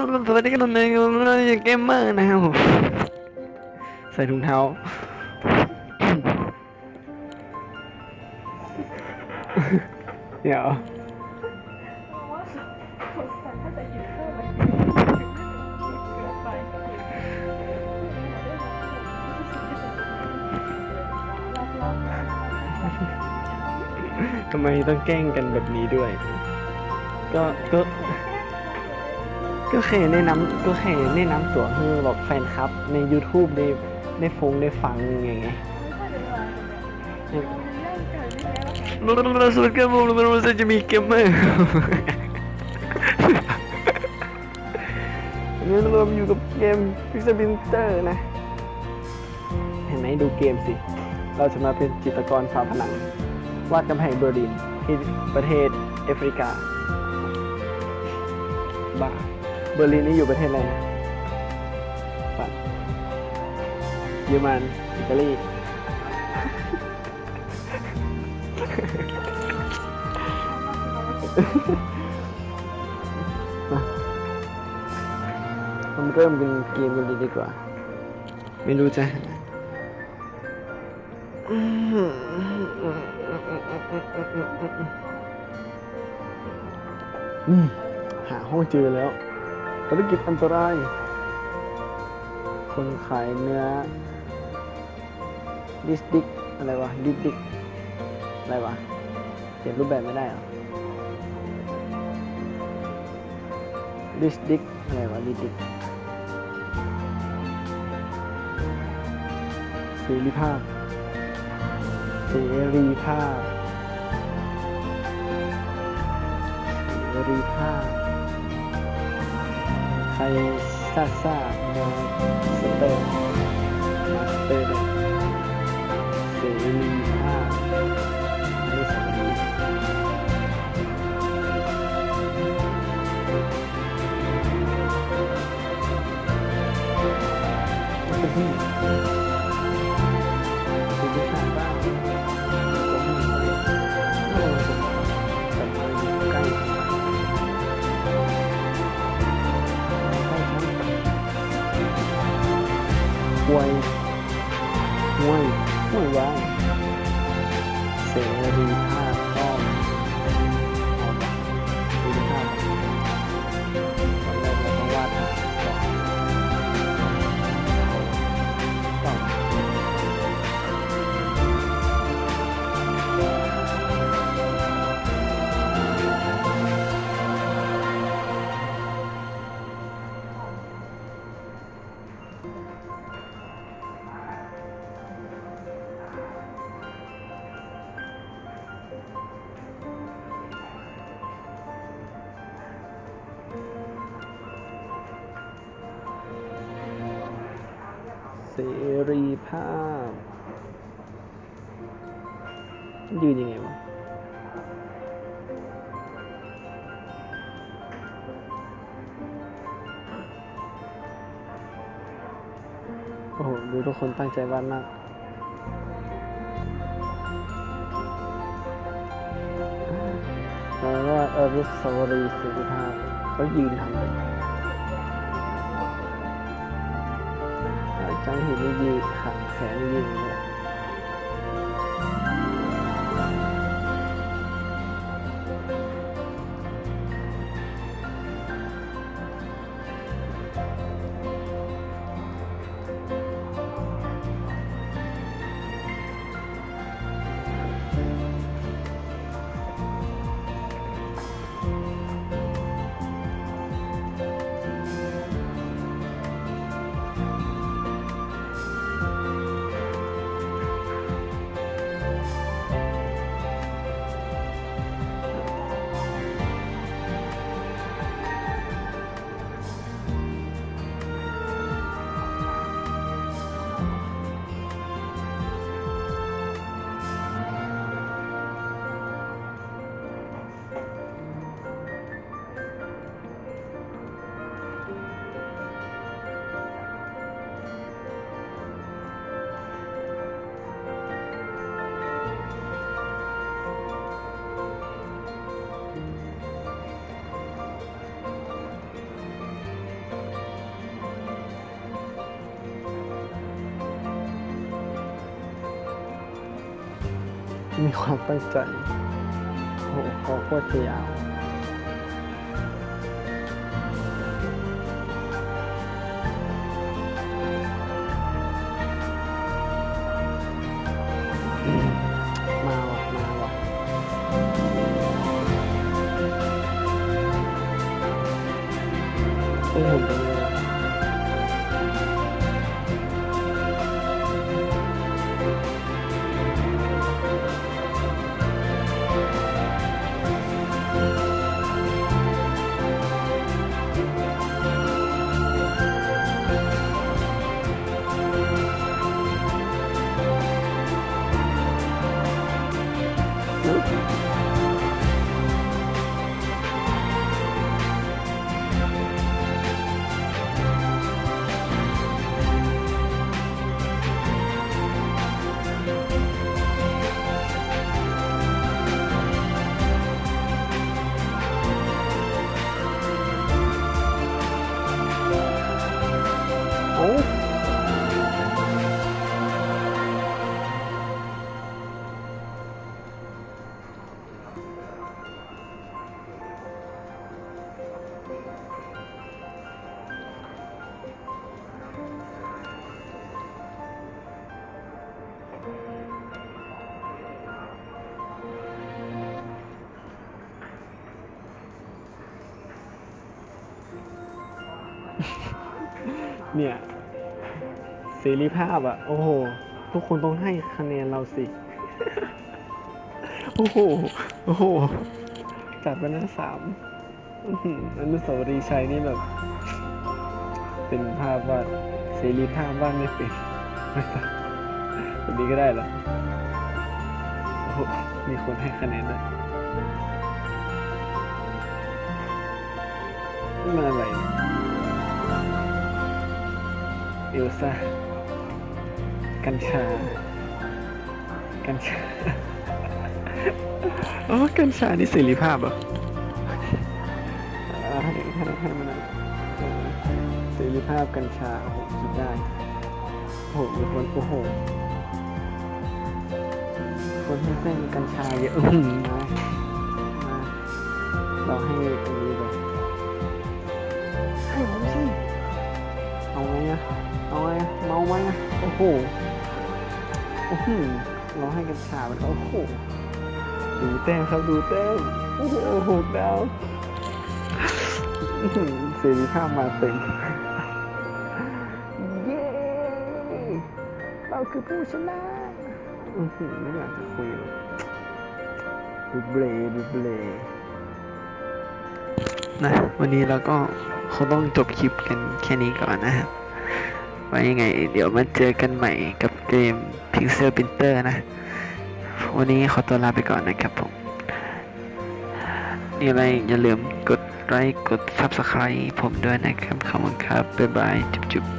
สวัสดีกันในเกมเมอร์นะครับใส่ถุงเท้า เดี๋ยวทำไมต้องแกล้งกันแบบนี้ด้วย ก็ก็ ก็แค่แนะนำก็แค่แนะนำตัวให้แบบแฟนคลับ ใน YouTube ได้ได้ฟงได้ฟังอย่างเงี้ยรู้รู้รู้สุดเกมรู้รู้รู้จะมีเกมเมอร์นี่รวมอยู่กับเกม Pixel Pinter นะ เห็นไหมดูเกมสิ เราจะมาเป็นจิตรกรฝาผนัง วาดกำแพงเบอร์ลินที่ประเทศแอฟริกาบ้าเบอร์ลินนี่อยู่ประเทศอะไรนะฝรั่งเยอรมันอิตาลีมเริ่มเป็นเกมกันเลยดีกว่า ไม่รู้จะหาห้องเจอแล้ว ภารกิจอันตราย คนขายเนื้อดิสดิกอะไรวะดิสดิกอะไรวะเขียนรูปแบบไม่ได้หรอดิสดิกอะไรวะดิสดิกเสรีภาพเสรีภาพเสรีภาพ ใครซ่าซ่ รีภาพ ยืนยังไงวะโอ้โห ดูทุกคนตั้งใจวาดมากแล้วว่าอรุสาวรีย์สรีภาพเขายืนทำเลยอาจาเห็นนี่ยืนขาแขนนี่ยืนอย่างเนี่ย มีความตั้งใจโอ้โหเขาโคตรจะยาวม โเนี่ยเสรีภาพอะโอ้โห ทุกคนต้องให้คะแนนเราสิ โอ้โห โอ้โห จัดไปนะสามอื้อหืออนุสาวรีย์ชัยนี่แบบ เป็นภาพวาดเสรีภาพวาดไม่เป็นแบบนี้ก็ได้เหรอโอ้โหมีคนให้คะแนนด้วยนี่มันอะไร ยเอลซ่ากัญชา กัญชา อ๋อ กัญชา นี่เสรีภาพเหรออ่าให้ให้ให้มันอะไรเออเสรีภาพกัญชา โอ้โหคิดได้ โอ้โหมีคนโอ้โห คนให้เส้นกัญชาเยอะอื้อหือมามาเราให้อันนี้เลยให้ผมสิ เอาไงอะเอาไงอะเมาไหมอะโอ้โหโอ้โหเราให้กัญชาไปแล้วโอ้โหดูแต้มครับดูแต้มโอ้โหหกดาวอื้อหือเสรีภาพมาเต็มเย้เราคือผู้ชนะอื้อหือไม่อยากจะคุยเลยดูเบลดูเบลนะวันนี้เราก็ คงต้องจบคลิปกันแค่นี้ก่อนนะครับไว้ยังไง เดี๋ยวมาเจอกันใหม่กับเกม Pixel Printer นะ วันนี้ขอตัวลาไปก่อนนะครับผมนี่อะไรอย่าลืมกดไลค์กด Subscribe ผมด้วยนะครับขอบคุณครับ บ๊ายบาย จุ๊บ